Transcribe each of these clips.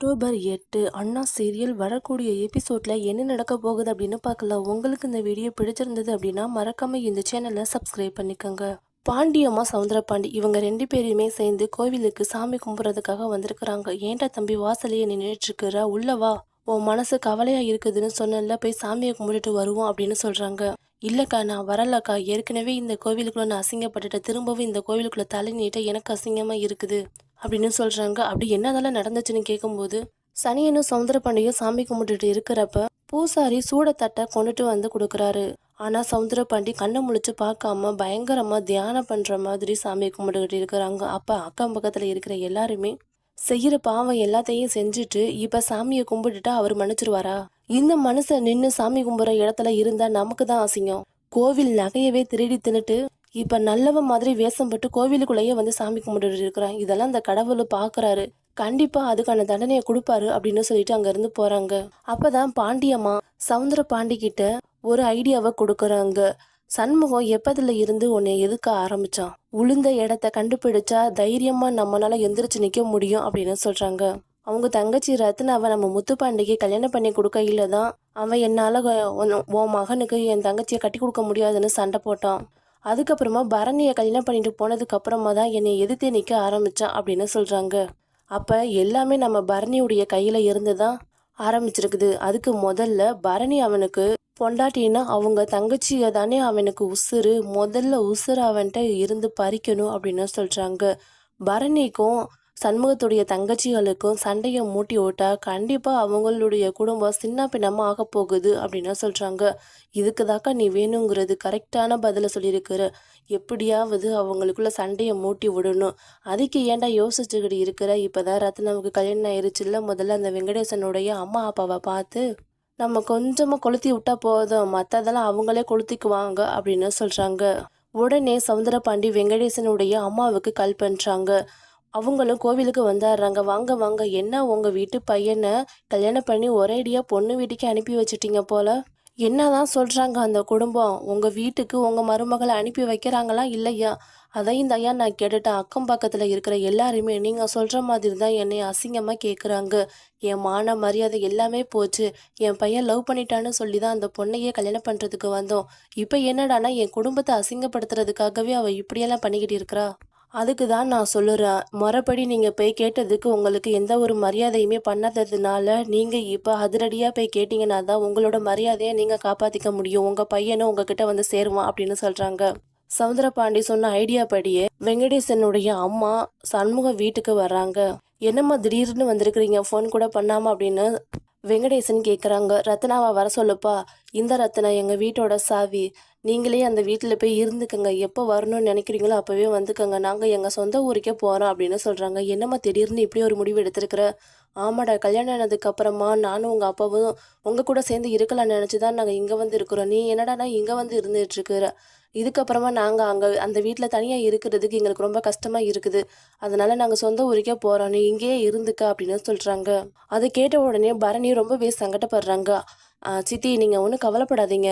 October எட்டு அண்ணா serial வரக்கூடிய எபிசோடில் என்ன நடக்க போகுது அப்படின்னு பார்க்கலாம். உங்களுக்கு இந்த வீடியோ பிடிச்சிருந்தது அப்படின்னா மறக்காமல் இந்த சேனலை சப்ஸ்கிரைப் பண்ணிக்கோங்க. பாண்டியம்மா சவுந்தரபாண்டி இவங்க ரெண்டு பேரையுமே சேர்ந்து கோவிலுக்கு சாமி கும்பிட்றதுக்காக வந்திருக்கிறாங்க. ஏன்டா தம்பி வாசலையே நின்றுட்டுருக்குறா உள்ளவா உன் மனசு கவலையாக இருக்குதுன்னு சொன்னல போய் சாமியை கும்பிட்டுட்டு வருவோம் அப்படின்னு சொல்கிறாங்க இல்லைக்கா நான் வரலக்கா. ஏற்கனவே இந்த கோவிலுக்குள்ளே நான் அசிங்கப்பட்டுட்டேன். திரும்பவும் இந்த கோவிலுக்குள்ளே தலை நீட்ட எனக்கு அசிங்கமாக இருக்குது. அப்படின்னு சொல்றாங்க. அப்படி என்னதெல்லாம் நடந்துச்சுன்னு கேட்கும்போது சனியனும் சவுந்தரபாண்டியும் சாமி கும்பிட்டுட்டு இருக்கிறப்ப பூசாரி சூடத்தட்டை கொண்டுட்டு வந்து கொடுக்குறாரு. ஆனா சவுந்தரபாண்டி கண்ணை முழிச்சு பார்க்காம பயங்கரமா தியானம் பண்ற மாதிரி சாமி கும்பிட்டுக்கிட்டு இருக்கிறாங்க. அப்ப அக்கம் பக்கத்துல இருக்கிற எல்லாருமே செய்யற பாவம் எல்லாத்தையும் செஞ்சுட்டு இப்ப சாமியை கும்பிட்டுட்டா அவர் மன்னிச்சிருவாரா? இந்த மனுஷன் நின்னு சாமி கும்பிட்ற இடத்துல இருந்தா நமக்கு தான் அசிங்கம். கோவில் நகையவே திருடி தின்னுட்டு இப்போ நல்லவன் மாதிரி வேஷம் போட்டு கோவிலுக்குள்ளேயே வந்து சாமி கும்பிட்டு இருக்கிறான். இதெல்லாம் அந்த கடவுள் பார்க்குறாரு கண்டிப்பாக அதுக்கான தண்டனையை கொடுப்பாரு அப்படின்னு சொல்லிட்டு அங்கேருந்து போகிறாங்க அப்போ தான் பாண்டியம்மா சவுந்தர பாண்டிக்கிட்ட ஒரு ஐடியாவை கொடுக்குறாங்க. சண்முகம் எப்பதுல இருந்து உன்னை எதுக்க ஆரம்பிச்சான்? உளுந்த இடத்த கண்டுபிடிச்சா தைரியமா நம்மளால எந்திரிச்சு நிக்க முடியும் அப்படின்னு சொல்றாங்க. அவங்க தங்கச்சி ரத்னாவை நம்ம முத்துப்பாண்டிக்கு கல்யாணம் பண்ணி கொடுக்கையில தான் அவன் என்னால் உன் உன் மகனுக்கு என் தங்கச்சியை கட்டி கொடுக்க முடியாதுன்னு சண்டை போட்டான். அதுக்கப்புறமா பரணியை கல்யாணம் பண்ணிட்டு போனதுக்கப்புறமா தான் என்னை எதிர்த்து நிற்க ஆரம்பித்தான் அப்படின்னு சொல்கிறாங்க அப்போ எல்லாமே நம்ம பரணியுடைய கையில் இருந்து தான் ஆரம்பிச்சிருக்குது. அதுக்கு முதல்ல பரணி அவனுக்கு பொண்டாட்டின்னா அவங்க தங்கச்சியை தானே அவனுக்கு உசுறு முதல்ல உசுறு அவன்கிட்ட இருந்து பறிக்கணும் அப்படின்னு சொல்கிறாங்க பரணிக்கும் சண்முகத்துடைய தங்கச்சிகளுக்கும் சண்டையை மூட்டி விட்டா கண்டிப்பாக அவங்களுடைய குடும்பம் சின்ன பின்னமாக ஆக போகுது அப்படின்னு சொல்கிறாங்க இதுக்கு தாக்கா நீ வேணுங்கிறது கரெக்டான பதிலை சொல்லியிருக்கிற. எப்படியாவது அவங்களுக்குள்ள சண்டையை மூட்டி விடணும். அதுக்கு ஏன்டா யோசிச்சுக்கிட்டு இருக்கிற? இப்போதான் ரத்னாவுக்கு கல்யாணம் ஆயிருச்சுல்ல முதல்ல அந்த வெங்கடேசனுடைய அம்மா அப்பாவை பார்த்து நம்ம கொஞ்சமாக கொளுத்தி விட்டா போதும் மற்றதெல்லாம் அவங்களே கொளுத்திக்குவாங்க அப்படின்னு சொல்கிறாங்க உடனே சவுந்தரபாண்டி வெங்கடேசனுடைய அம்மாவுக்கு கால் பண்ணுறாங்க அவங்களும் கோவிலுக்கு வந்துடுறாங்க வாங்க வாங்க என்ன உங்கள் வீட்டு பையனை கல்யாணம் பண்ணி ஒரேடியாக பொண்ணு வீட்டுக்கு அனுப்பி வச்சிட்டீங்க போல? என்னதான் சொல்கிறாங்க அந்த குடும்பம்? உங்கள் வீட்டுக்கு உங்கள் மருமகளை அனுப்பி வைக்கிறாங்களா இல்லையா? அதையும் ஐயா நான் கேட்டுட்டேன் அக்கம் பக்கத்தில் இருக்கிற எல்லாருமே நீங்கள் சொல்கிற மாதிரி தான் என்னை அசிங்கமாக கேட்குறாங்க என் மான மரியாதை எல்லாமே போச்சு. என் பையன் லவ் பண்ணிட்டான்னு சொல்லி தான் அந்த பொண்ணையே கல்யாணம் பண்ணுறதுக்கு வந்தோம். இப்போ என்னடானா என் குடும்பத்தை அசிங்கப்படுத்துறதுக்காகவே அவள் இப்படியெல்லாம் பண்ணிக்கிட்டு இருக்கிறா. அதுக்கு தான் நான் சொல்லுறேன். முறைப்படி நீங்கள் போய் கேட்டதுக்கு உங்களுக்கு எந்த ஒரு மரியாதையுமே பண்ணாததுனால நீங்கள் இப்போ அதிரடியாக போய் கேட்டிங்கன்னா தான் உங்களோட மரியாதையை நீங்கள் காப்பாற்றிக்க முடியும். உங்கள் பையனும் உங்ககிட்ட வந்து சேருவான் அப்படின்னு சொல்கிறாங்க சவுந்தரபாண்டி சொன்ன ஐடியா படியே வெங்கடேசனுடைய அம்மா சண்முக வீட்டுக்கு வர்றாங்க. என்னம்மா திடீர்னு வந்திருக்கிறீங்க? ஃபோன் கூட பண்ணாமல் அப்படின்னு வெங்கடேசன் கேட்குறாங்க ரத்னாவை வர சொல்லுப்பா. இந்த ரத்னா எங்கள் வீட்டோட சாவி. நீங்களே அந்த வீட்டில் போய் இருந்துக்கங்க. எப்போ வரணும்னு நினைக்கிறீங்களோ அப்போவே வந்துக்கங்க. நாங்கள் எங்கள் சொந்த ஊருக்கே போகிறோம் அப்படின்னு சொல்கிறாங்க என்னம்மா திடீர்னு இப்படி ஒரு முடிவு எடுத்திருக்கிற? ஆமாடா கல்யாணம் ஆனதுக்கு அப்புறமா நானும் உங்கள் அப்பாவும் உங்கள் கூட சேர்ந்து இருக்கலாம்னு நினச்சி தான் நாங்கள் இங்கே வந்து இருக்கிறோம். நீ என்னடானா இங்கே வந்து இருந்துகிட்ருக்குற இதுக்கப்புறமா நாங்கள் அங்கே அந்த வீட்டில் தனியாக இருக்கிறதுக்கு எங்களுக்கு ரொம்ப கஷ்டமாக இருக்குது. அதனால் நாங்கள் சொந்த ஊருக்கே போகிறோம் நீ இங்கேயே இருந்துக்க அப்படின்னு சொல்கிறாங்க அதை கேட்ட உடனே பரணி ரொம்பவே சங்கடப்படுறாங்க. சித்தி நீங்கள் ஒன்றும் கவலைப்படாதீங்க.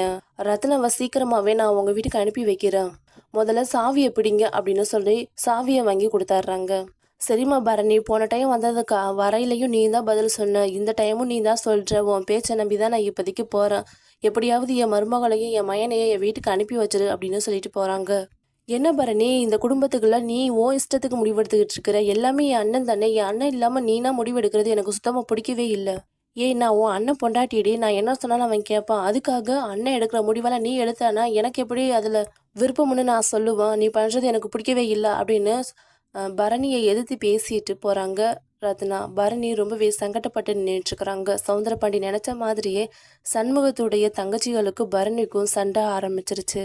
ரத்னவை சீக்கிரமாகவே நான் உங்கள் வீட்டுக்கு அனுப்பி வைக்கிறேன். முதல்ல சாவியை பிடிங்க அப்படின்னு சொல்லி சாவியை வாங்கி கொடுத்தாட்றாங்க. சரிம்மா பரணி போன டைம் வந்ததுக்கு வரையிலையும் நீ தான் பதில் சொன்ன. இந்த டைமும் நீ தான் சொல்கிற உன் பேச்சை நம்பி தான் நான் இப்போதைக்கு போகிறேன் எப்படியாவது என் மருமகளையும் என் மயனையும் என் வீட்டுக்கு அனுப்பி வச்சிரு அப்படின்னு சொல்லிட்டு போகிறாங்க என்ன பரணி இந்த குடும்பத்துக்குள்ள நீ ஓ இஷ்டத்துக்கு முடிவெடுத்துக்கிட்டு இருக்கிற எல்லாமே என் அண்ணன் தானே. என் அண்ணன் இல்லாமல் நீனா முடிவெடுக்கிறது எனக்கு சுத்தமாக பிடிக்கவே இல்லை. ஏய் நான் உன் அண்ணன் பொண்டாட்டிடி நான் என்ன சொன்னாலும் அவன் கேட்பான் அதுக்காக அண்ணன் எடுக்கிற முடிவெல்லாம் நீ எடுத்தானா எனக்கு எப்படி அதில் விருப்பம்னு நான் சொல்லுவேன். நீ பண்ணுறது எனக்கு பிடிக்கவே இல்லை அப்படின்னு பரணியை எதிர்த்து பேசிட்டு போகிறாங்க ரத்னா. பரணி ரொம்பவே சங்கடப்பட்டு நின்றுட்டுருக்குறாங்க சவுந்தரபாண்டி நினச்ச மாதிரியே சண்முகத்துடைய தங்கச்சிகளுக்கும் பரணிக்கும் சண்டை ஆரம்பிச்சிருச்சு.